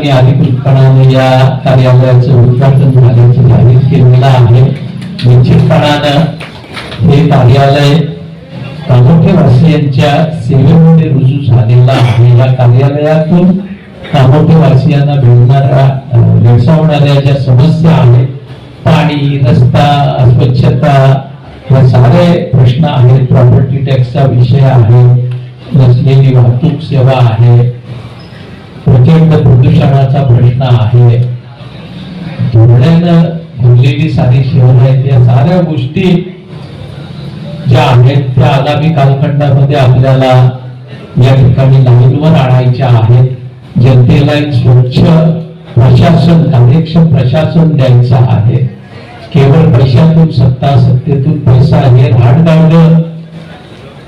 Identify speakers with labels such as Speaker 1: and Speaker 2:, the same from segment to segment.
Speaker 1: ठिकाणी अधिकृतपणाने या कार्यालयाचं उद्घाटन झाल्याचं जाहीर केलेलं आहे. निश्चितपणानं हे कार्यालय कामोठेवासियांच्या सेवेमध्ये रुजू झालेला आहे. या कार्यालयातून कामोठेवासियांना भेटणाऱ्या भेडसावणाऱ्या ज्या समस्या आहेत पाणी रस्ता अस्वच्छता या सारे प्रश्न आहेत. प्रॉपर्टी टॅक्सचा विषय आहे नसलेली वाहतूक सेवा आहे प्रचंड प्रदूषणाचा प्रश्न आहे. धुळ्यानं भरलेली सारी शहर आहेत या साऱ्या गोष्टी ज्या आहेत त्या आगामी कालखंडामध्ये आपल्याला या ठिकाणी लाईनवर आणायच्या आहेत. जनतेला एक स्वच्छ प्रशासन कार्यक्षम प्रशासन द्यायचं आहे. केवळ पैशातून सत्ता सत्तेतून पैसा हे राहण गावलं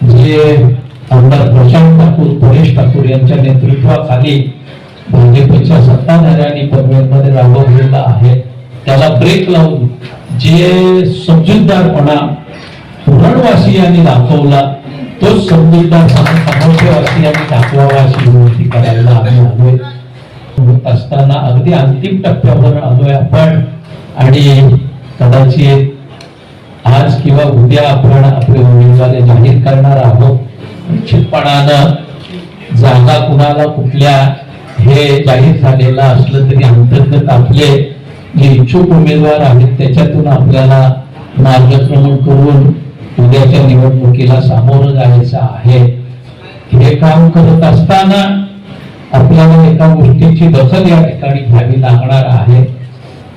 Speaker 1: जे आमदार प्रशांत ठाकूर परेश ठाकूर यांच्या नेतृत्वाखाली म्हणजे भाजपच्या सत्ताधाऱ्यांनी पनवेलमध्ये राबवलेला आहे. त्याला ब्रेक लावून जे समजूतदारपणा पुरणवासियांनी दाखवला तोच समजूतदारपणा कामोठेवासियांनी दाखवावा अशी विनंती करायला आम्ही आलोय. होत असताना अगदी अंतिम टप्प्यावर आलोय आपण. आणि कदाचित आज किंवा उद्या आपण आपले उमेदवार जाहीर करणार आहोत. निश्चितपणानं जागा कुणाला कुठल्या हे जाहीर झालेलं असलं तरी अंतर्गत आपले जे इच्छुक उमेदवार आहेत त्याच्यातून आपल्याला मार्गक्रमण करून उद्याच्या निवडणुकीला सामोरं जायचं आहे. हे काम करत असताना आपल्याला एका गोष्टीची दखल या ठिकाणी घ्यावी लागणार आहे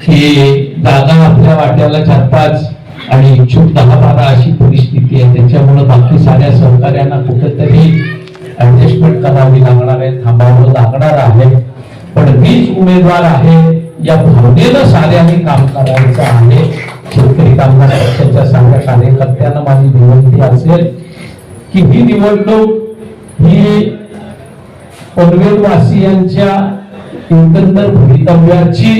Speaker 1: की जागा आपल्या वाट्याला चार पाच आणि इच्छुक दहा बारा अशी परिस्थिती आहे. त्याच्यामुळे बाकी साऱ्या सहकार्यांना कुठं ऍडजस्टमेंट करावी लागणार आहे थांबावं लागणार आहे. पण मीच उमेदवार आहे या भावनेनं साऱ्यांनी काम करायचं आहे. शेतकरी कामगार पक्षाच्या सगळ्या कार्यकर्त्यांना माझी विनंती असेल की ही निवडणूक ही पनवेलवासियांच्या एकंदर भवितव्याची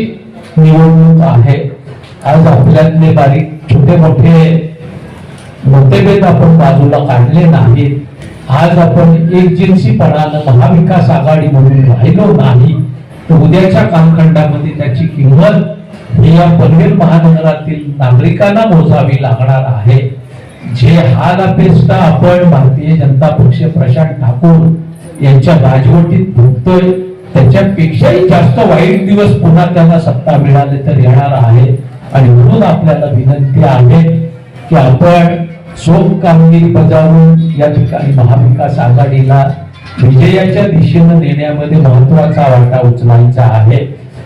Speaker 1: निवडणूक आहे. आज आपल्यातले बारीक छोटे मोठे मतभेद आपण बाजूला काढले नाहीत. आज आपण एकजिन्सीपणानं महाविकास आघाडी म्हणून राहिलो नाही तर उद्याच्या कामखंडामध्ये त्याची किंमत ही या पनवेल महानगरातील नागरिकांना मोजावी लागणार आहे. जे हाल अपेक्षा आपण भारतीय जनता पक्ष प्रशांत ठाकूर यांच्या राजवटीत भोगतोय त्याच्यापेक्षाही जास्त वाईट दिवस पुन्हा त्यांना सत्ता मिळाले तर येणार आहे. आणि म्हणून आपल्याला विनंती आहे की आपण चोख कामगिरी बजावून या ठिकाणी महाविकास आघाडीला विजयाच्या दिशेनं नेण्यामध्ये महत्त्वाचा वाटा उचलायचा आहे.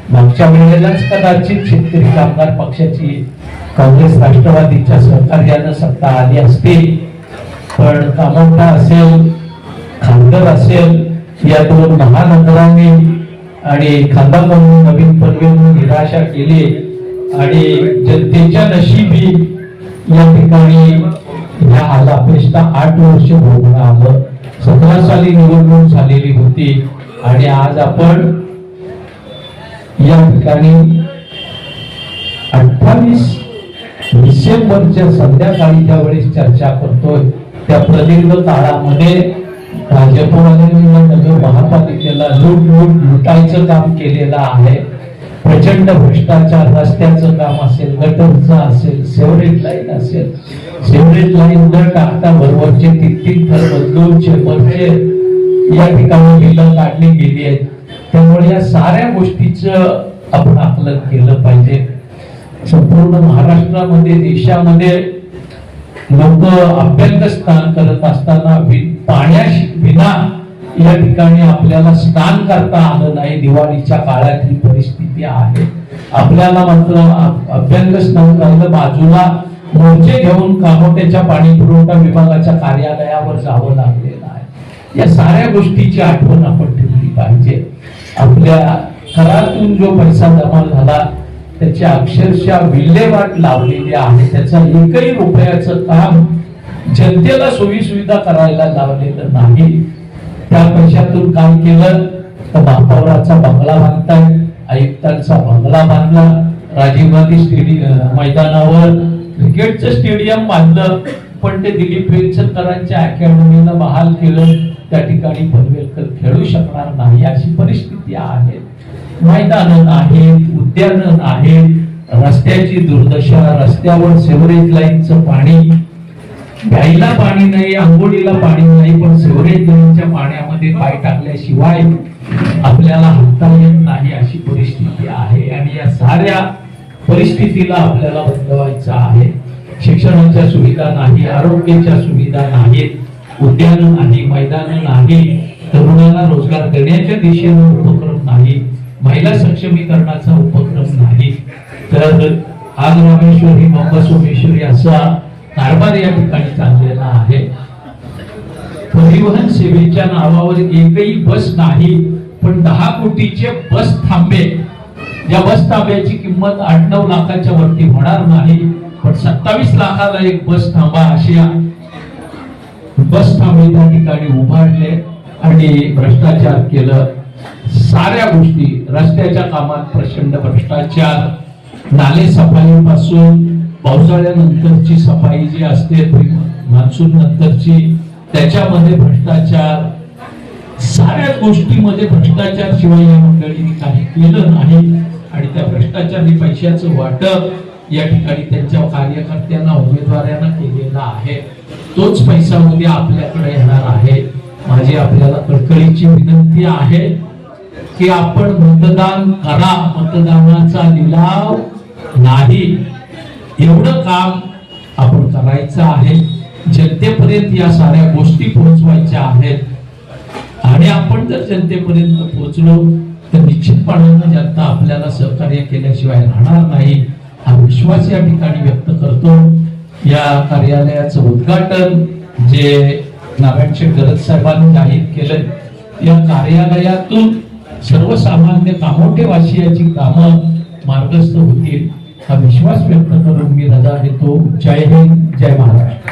Speaker 1: मागच्या वेळेलाच कदाचित शेतकरी कामगार पक्षाची काँग्रेस राष्ट्रवादीच्या सहकार्यानं सत्ता आली असती पण कामंता असेल खांदर असेल या दोन महानगरांनी आणि खांदामधून नवीन पनवेल निराशा केली आणि जनतेच्या नशिबी या ठिकाणी ह्या आलापेक्षा आठ वर्ष भोगणं आलं. सतरा साली निवडणूक झालेली होती आणि आज आपण या ठिकाणी अठ्ठावीस डिसेंबरच्या संध्याकाळी ज्या वेळेस चर्चा करतोय त्या प्रदीर्घ काळामध्ये भाजपवाल्यांनी नगर महापालिकेला लूट लूट लुटायचं काम केलेलं आहे. प्रचंड भ्रष्टाचार रस्त्याचं काम असेल गटरचं असेल सेव्हरेज लाईन असेल. सेव्हरेज लाईन न टाकता बरोबरचे तीन बदलूनचे थर या ठिकाणी बिलं काढली गेली आहेत. त्यामुळे या साऱ्या गोष्टीचं आपण आकलन केलं पाहिजे. संपूर्ण महाराष्ट्रामध्ये देशामध्ये लोक अभ्यंग स्नान करत असताना पाण्या या ठिकाणी आपल्याला स्नान करता आलं नाही. दिवाळीच्या काळात ही परिस्थिती आहे. आपल्याला मात्र अभ्यंग स्नान करणं बाजूला मोर्चे घेऊन कामोट्याच्या पाणी पुरवठा विभागाच्या कार्यालयावर जावं लागलेलं आहे. या साऱ्या गोष्टीची आठवण आपण ठेवली पाहिजे. आपल्या करातून जो पैसा जमा झाला त्याची अक्षरशः विल्हेवाट लावलेली आहे. त्याचा एकही रुपयाचं काम जनतेला सोयी सुविधा करायला लावलेलं नाही. त्या पैशातून काम केलं? तर महापौराचा बंगला बांधताय. आयुक्तांचा बंगला बांधला. राजीव गांधी स्टेडियम मैदानावर क्रिकेटचं स्टेडियम बांधलं. पण ते दिलीप वेलचरकरांच्या अकॅडमीनं बहाल केलं. त्या ठिकाणी पनवेलकर खेळू शकणार नाही अशी परिस्थिती आहे. मैदान आहेत उद्यान आहेत रस्त्याची दुर्दशा रस्त्यावर सेवरेज लाईनचं पाणी. घ्यायला पाणी नाही आंघोळीला पाणी नाही पण सेवरेज लाईनच्या पाण्यामध्ये पाय टाकल्याशिवाय आपल्याला हाता येत नाही अशी परिस्थिती आहे. आणि या साऱ्या परिस्थितीला आपल्याला बदलवायचं आहे. शिक्षणाच्या सुविधा नाही आरोग्याच्या सुविधा नाहीत उद्यान नाही मैदान नाही तरुणांना रोजगार देण्याच्या दिशेनं उपक्रम नाही महिला सक्षमीकरणाचा उपक्रम नाही. तर आज रामेश्वरी मंबा सोमेश्वरी असा कारभार या ठिकाणी चाललेला आहे. परिवहन सेवेच्या नावावर एकही बस नाही पण दहा कोटीचे बस थांबे. या बस थांब्याची किंमत आठ नऊ लाखाच्या वरती होणार नाही पण सत्तावीस लाखाला एक बस थांबा अशी बस थांबे त्या ठिकाणी उभारले आणि भ्रष्टाचार केलं. साऱ्या गोष्टी रस्त्याच्या कामात प्रचंड भ्रष्टाचार. नाले सफाईपासून पावसाळ्यानंतरची सफाई जी असते मान्सून नंतरची त्याच्यामध्ये भ्रष्टाचार साऱ्या गोष्टीमध्ये भ्रष्टाचार शिवाय या मंडळींनी काही केलं नाही. आणि त्या भ्रष्टाचारी पैशाचं वाटप या ठिकाणी त्यांच्या कार्यकर्त्यांना उमेदवारांना केलेला आहे. तोच पैसा उद्या आपल्याकडे येणार आहे. माझी आपल्याला कळकळीची विनंती आहे की आपण मतदान करा. मतदानाचा लिलाव नाही. एवढं काम आपण करायचं आहे. जनतेपर्यंत या साऱ्या गोष्टी पोहोचवायच्या आहेत. आणि आपण जर जनतेपर्यंत पोहोचलो तर निश्चितपणानं जनता आपल्याला सहकार्य केल्याशिवाय राहणार नाही. हा विश्वास या ठिकाणी व्यक्त करतो. या कार्यालयाचं उद्घाटन जे नारायण शेठ गरज साहेबांनी जाहीर केलं या कार्यालयातून सर्वसामान्य कामोठेवासियाची कामं मार्गस्थ होतील. हा विश्वास व्यक्त करून मी रजा देतो जय हिंद जय महाराष्ट्र.